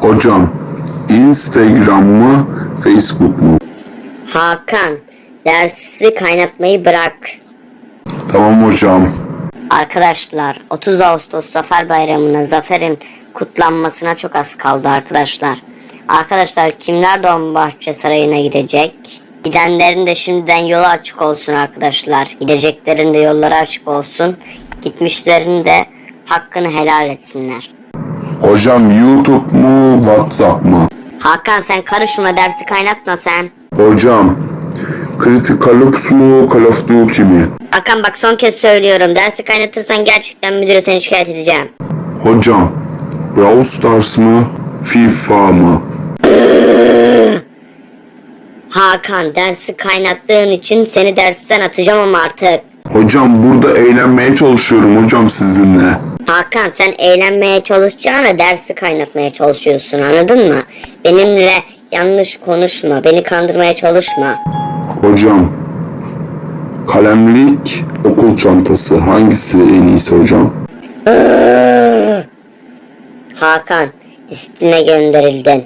Hocam Instagram mı Facebook mu? Hakan, dersi kaynatmayı bırak. Tamam hocam. Arkadaşlar 30 Ağustos Zafer Bayramı'na zaferin kutlanmasına çok az kaldı arkadaşlar. Arkadaşlar kimler Dolmabahçe Sarayı'na gidecek? Gidenlerin de şimdiden yolu açık olsun arkadaşlar. Gideceklerin de yolları açık olsun. Gitmişlerin de hakkını helal etsinler. Hocam YouTube mu WhatsApp mı? Hakan sen karışma dersi kaynatma sen. Hocam Critical Ops mu Call of Duty mi? Hakan bak son kez söylüyorum. Dersi kaynatırsan gerçekten müdüre seni şikayet edeceğim. Hocam Brawl Stars mı FIFA mı? Hakan dersi kaynattığın için seni dersten atacağım ama artık. Hocam burada eğlenmeye çalışıyorum hocam sizinle. Hakan sen eğlenmeye çalışacağına dersi kaynatmaya çalışıyorsun anladın mı? Benimle yanlış konuşma, beni kandırmaya çalışma. Hocam kalemlik okul çantası hangisi en iyisi hocam? Hakan disipline gönderildin.